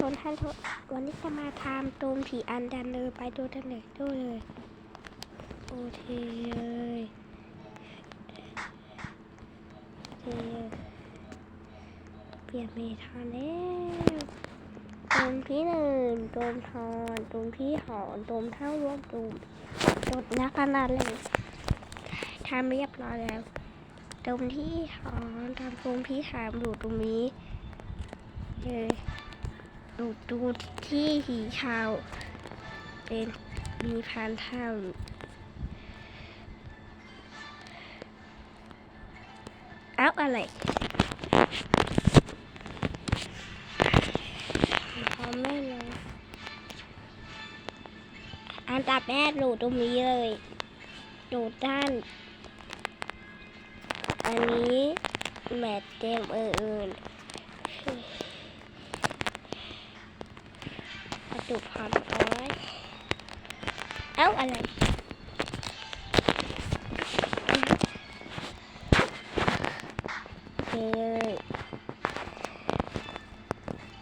ทนท่านทนวันนี้จะมาทำตูมผีอันดันเลยไปดูดันเลยดูเลย โอเคเลยโอเคเปลี่ยนเมทานแล้วตูมที่หนึ่งตูมทอนตูมที่หอนตูมเท่ารวมตูมจดนะขนาดเลยทำเรียบร้อยแล้วตูมที่หอนทำตูมที่สามอยู่ตรงนี้เลย ดูดูที่หีขาว เป็นมีพันเท่าอยู่เอ้าอะไรพร้อมแม่เลยอันดับแรกดูตรงนี้เลยดูด้าน อันนี้แมทเต็มเอื่น กระดูกพันร้อยเอ้าอะไรโอเคเลย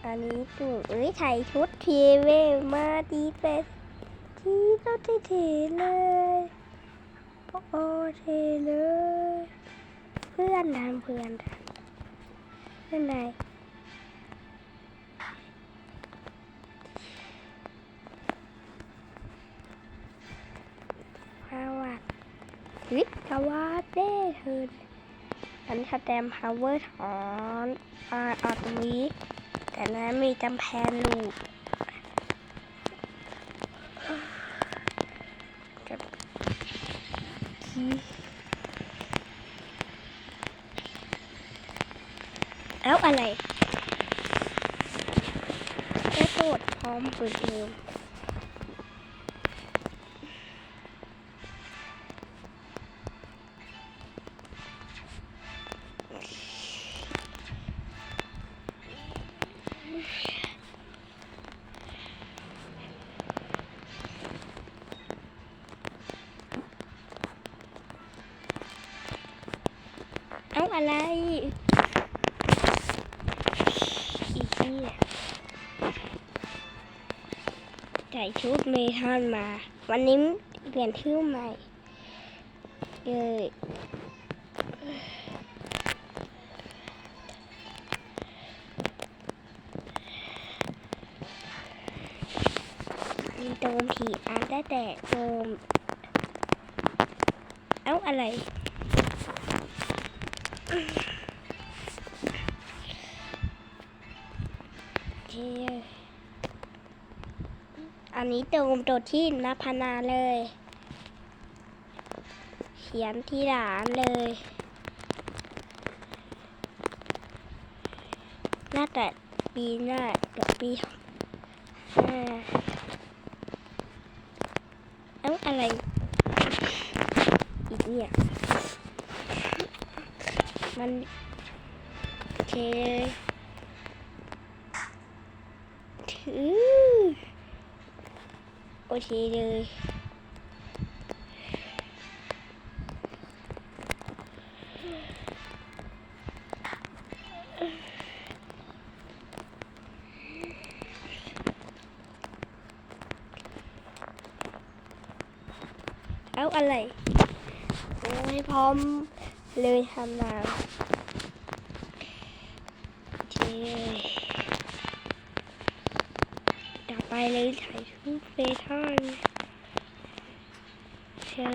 อันนี้ตู่เอ้ยใส่ชุดทีเวมาดีเป็นที่ก็เท่ๆเลยโอเทเลย เพื่อนดันเพื่อนดันเพื่อนไหน วิทยาวาเด้เธออันนี้สแตมพาวเวอร์ถอนอ่าเอาตรงนี้ แต่นั้นมีจำแพนลูกกับคีเอ้าอะไรแค่โกดพร้อมปิดเดิม อะไร อีกนี่ใส่ชุดเมทัลมา วันนี้เปลี่ยนชื่อใหม่เลยมีโดมผีอาร์ตได้แต่โดมเอ้าอะไร อันนี้เติมตัวที่นับพนาเลย เขียนที่หลานเลยน่าจะปีหน้าเดี๋ยวปีห้าเอ้าอะไร อีกเนี่ย มันโอเคถือโอเคเลยเอาอะไร โอ้ยพร้อม เลยทำมาทีเลยต่อไปเลยถ่ายรูปเฟทอนใช่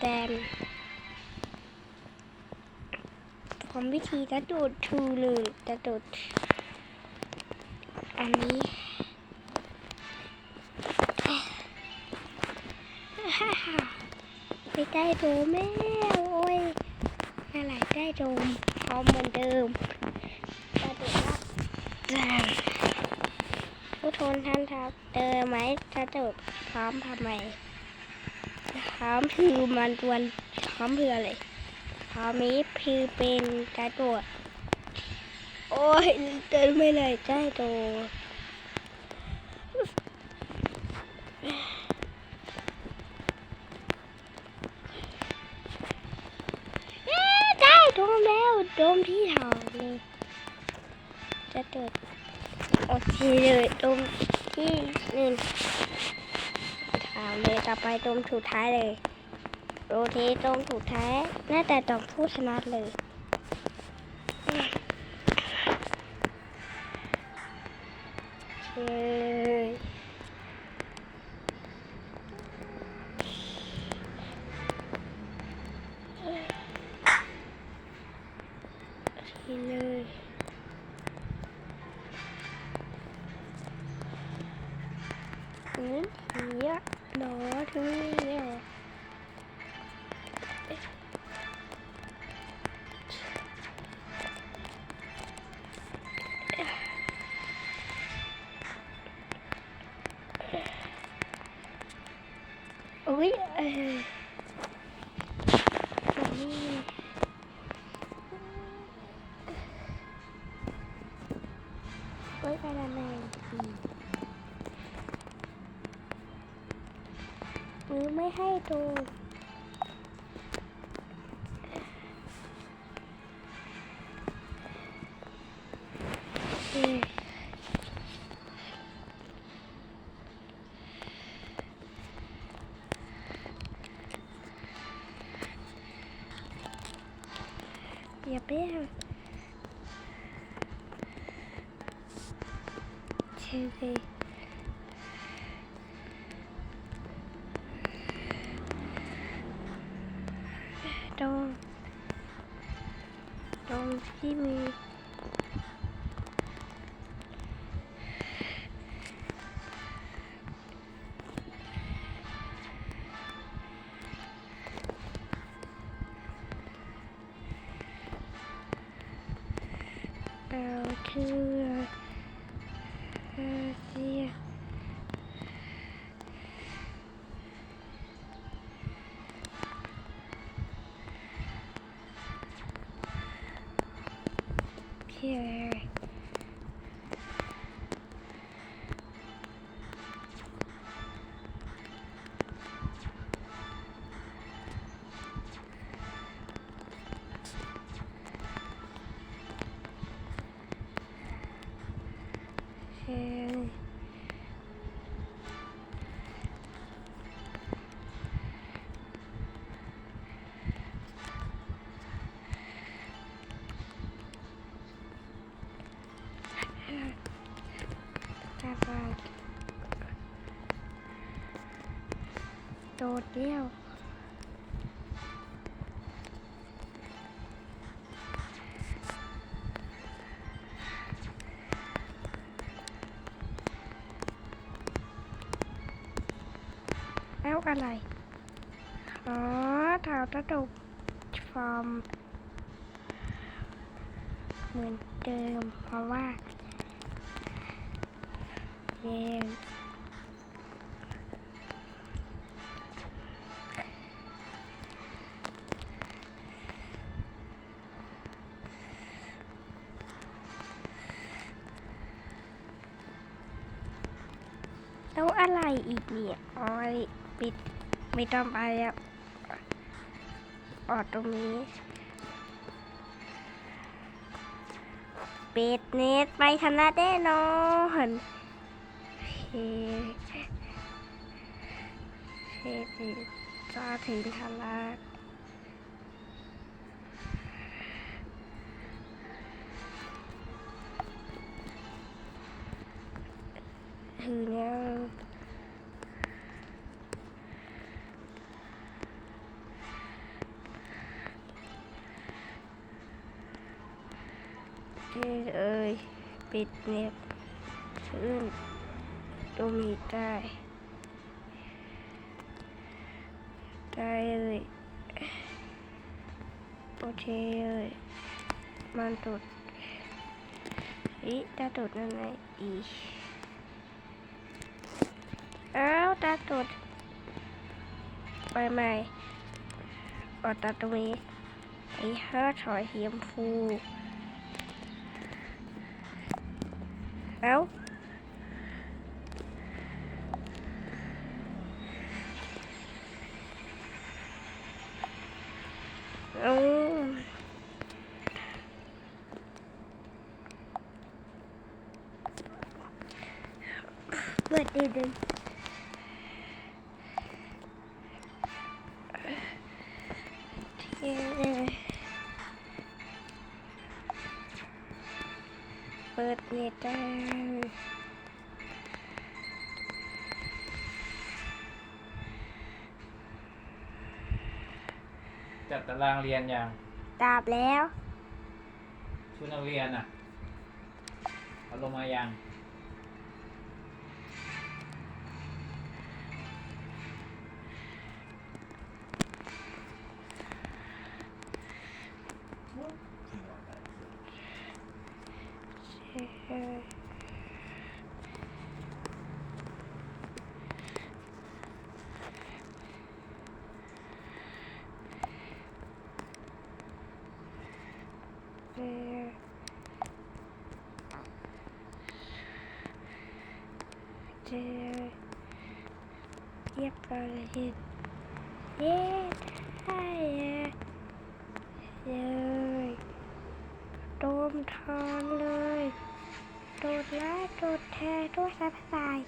แตนพร้อมวิธีกระโดดทูเลยกระโดดอันนี้ไม่ได้โดมแม่โอ้ยอะไรได้โดมพร้อมเหมือนเดิมกระโดดรับจ้ทนท่านทับเจอไหมจะจดพร้อมทำไม พร้อมคือมันตวนพร้อมเพื่ออะไรพร้อมนี้คือเป็นจะตรวโอ้ยเดินไม่เลยใจโตเอ๊ะได้โดมแล้วโดมที่ถามเลยจะตรวจโอเคเลยตรงที่หนึ่ง ถาเลยต่อไปตรงสุดท้ายเลยโรเทตรงสุดท้ายน่าแต่ต้องผู้ชนะเลยเคโอเคเลยอืม หี้ยหนอถึงเนี่ยอุ้ย มือไม่ให้ değil me. 2 เดดเดี่ยวแล้วอะไร อ๋อเท้าตะดุกฟอร์ม เหมือนเดิมเพราะว่าเย็น แล้วอะไรอีกเนี่ยอ๋อปิดไม่ต้องไปแล้วออกตรงนี้ปิดเน็ตไปชนะแน่นอนเคโอเคจะถึงทาราถึ งแล้วเอ้ยเอ้ย ปิดเน็ตขึ้นตรงนี้ได้ได้เลยโอเคเลยมันตุดอีตาตุดนั่นไงอี ตาตดไปใหม่ออกตาตรงนี้ไอ้ห้าถอยเหียมพูเอ้าเอาเปิดดีดึง เปิดเน็ตได้จัดตารางเรียนยังตาบแล้ว ชุดนักเรียนอะเอาลงมายัง เออเจอเรียบร้อยเลยเย้ได้เลยโดมทอนเลย โดดไล่โดดแทร์โดดซับไซด์